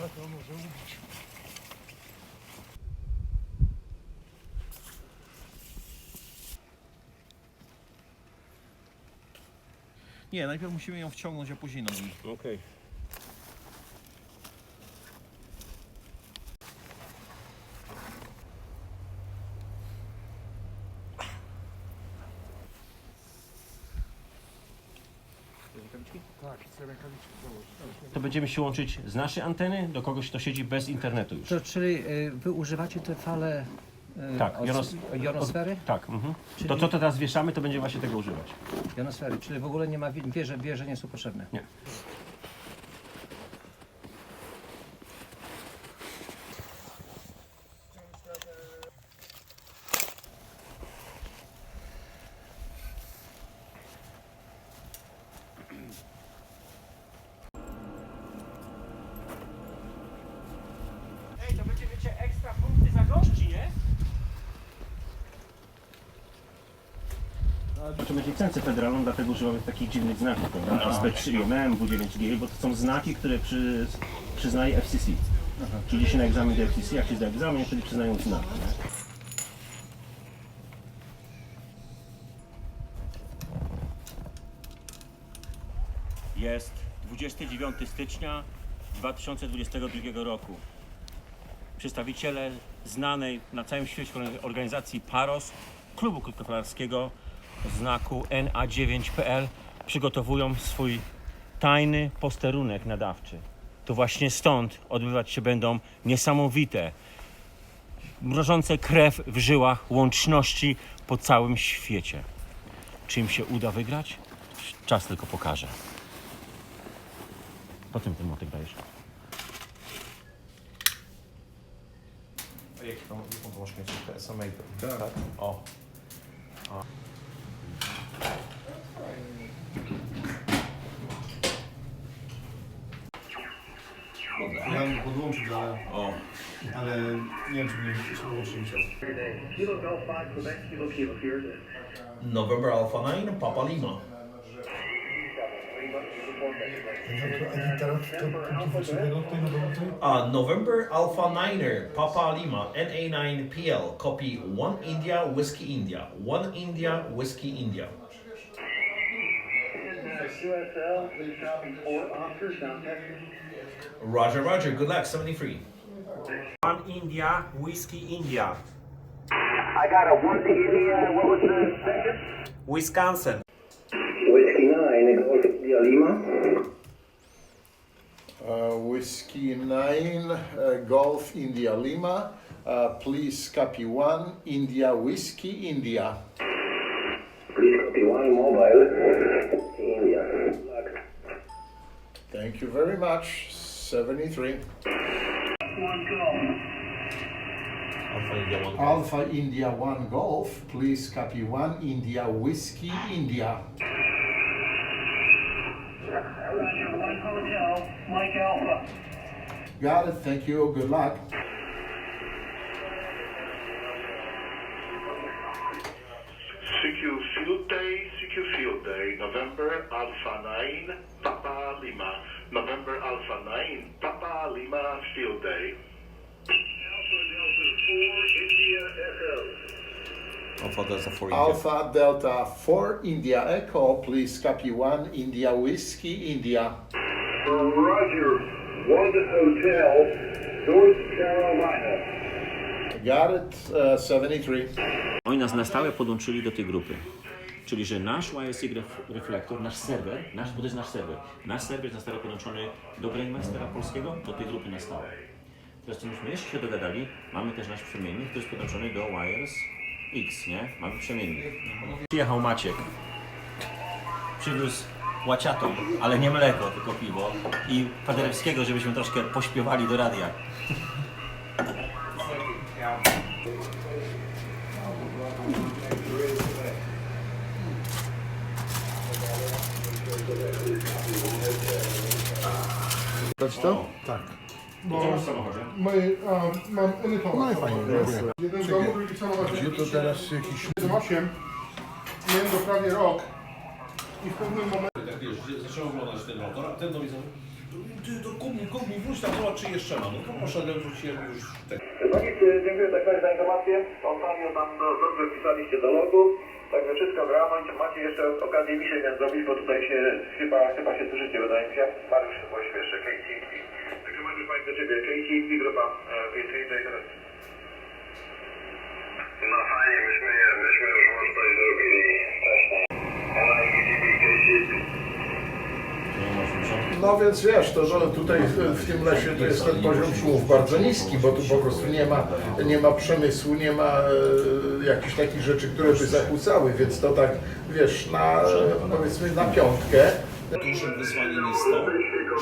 trochę to może ubić. Nie, najpierw musimy ją wciągnąć, a później nogi. Okej. Tak, chcę rękawiczki założyć. To będziemy się łączyć z naszej anteny do kogoś, kto siedzi bez internetu już. To, czyli y, wy używacie te fale y, Tak, od- jonos- jonosfery? Tak. Mhm. Czyli- To co teraz wieszamy, to będzie właśnie tego używać. Jonosfery, czyli w ogóle nie ma wie- wieże, wieże nie są potrzebne. Nie. To będzie licencję federalną, dlatego używamy takich dziwnych znaków, prawda? SB3M, W9G, bo to są znaki, które przy, przyznaje FCC. Czyli się na egzamin do FCC, jak się zda egzamin, wtedy przyznają znaki. Nie? Jest 29 stycznia 2022 roku. Przedstawiciele znanej na całym świecie organizacji PAROS, klubu krótkofalarskiego znaku NA9PL przygotowują swój tajny posterunek nadawczy. To właśnie stąd odbywać się będą niesamowite, mrożące krew w żyłach łączności po całym świecie. Czy im się uda wygrać? Czas tylko pokaże. Potem ten motyk dajesz. A jaki pan, jaką to masz końcówkę? SMA to, O. Ja bym podłączyć, ale, O. ale nie wiem, czy mnie podłączyć nie chciał. Kilo Golf 5, Quebec, Kilo Kilo, here's it. November Alpha 9, Papa Lima. Uh, November Alpha 9er, Papa Lima, NA9PL, copy 1 India, Whiskey India. 1 India, Whiskey India. USL, please copy four officers, down Texas. Roger, Roger, good luck, 73. One India, Whiskey India. I got a one to India, what was the second? Wisconsin. Whiskey 9, Golf India Lima. Uh, Whiskey 9, uh, Golf India Lima. Uh, please copy 1, India Whiskey India. Please copy one mobile. Thank you very much. 73. One Golf. Alpha India 1. Alpha India 1 Golf. Please copy 1, India Whiskey India. Roger, one hotel, Mike Alpha. Got it. Thank you. Good luck. CQ Field Day, CQ Field Day, November Alpha 9, Papa Lima. November Alpha 9, Papa Lima Field Day. Alpha Delta 4, India Echo. Alpha Delta 4 Alpha Delta 4 India Echo. Please copy 1, India Whiskey India. Roger, one hotel, North Carolina. Got it. Uh, 73. Oni nas na stałe podłączyli do tej grupy. Czyli, że nasz ref, reflektor, nasz serwer, nasz, bo to jest nasz serwer, nasz serwer stałe podłączony do Brainmastera polskiego, do tej grupy na stałe. Teraz co myśmy jeszcze się dogadali, mamy też nasz przemiennik, który jest podłączony do Wires X, nie? Mamy przemiennik. Przyjechał Maciek. Przywiózł łaciatą, ale nie mleko, tylko piwo i Paderewskiego, żebyśmy troszkę pośpiewali do radia. Dać to? Tak. Bo my, a, mam edytować. No i fajnie, Jeden dom, drugi samochód. Gdzie to teraz jakiś 8. Miałem go prawie rok. I w pewnym momencie Tak wiesz, zacząłem oglądać ten motor, a ten do mnie Ty, to Kubu, Kubu, wróć tam, zobacz, czy jeszcze mam. No to poszedłem, wróciłem już tak. No nic, dziękuję tak za informację. Ostatnio tam do, dobrze wpisaliście do logu. Także wszystko. Macie, macie jeszcze okazję mi się zrobić, bo tutaj się chyba, chyba się słyszycie, wydaje mi się. Mariusz się jeszcze, KTP. Także Mariusz, Mike do Ciebie, KTP, grupa e, KTP, teraz. No fajnie, myśmy, nie, myśmy już możliwość zrobili wcześniej. NIGTP, KTP. No więc wiesz, to że tutaj w, tym lesie to jest ten poziom szumów bardzo niski, bo tu po prostu nie ma, nie ma przemysłu, nie ma e, jakichś takich rzeczy, które by zakłócały, więc to tak, wiesz, na, powiedzmy na piątkę. Dużym wyzwaniem jest to,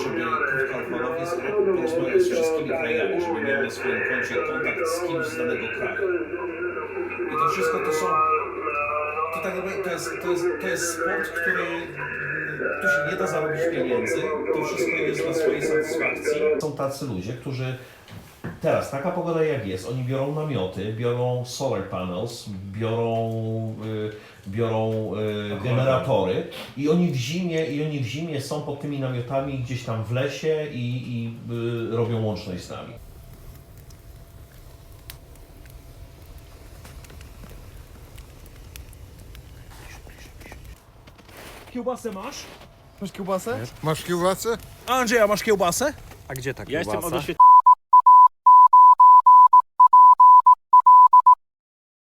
żeby Kowal porozmawiać z wszystkimi krajami, żeby miał na swoim koncie kontakt z kimś z danego kraju. I to wszystko to są. To tak naprawdę to jest, to jest, to jest sport, który tu się nie da zarobić pieniędzy. To wszystko jest dla swojej satysfakcji. Są tacy ludzie, którzy teraz taka pogoda jak jest, oni biorą namioty, biorą solar panels, biorą, y, biorą y, generatory i oni w zimie i oni w zimie są pod tymi namiotami gdzieś tam w lesie i, i y, robią łączność z nami. Kiełbasę masz? Masz kiełbasę? Masz kiełbasę? Andrzej, a masz kiełbasę? Ja jestem od oświetlenia.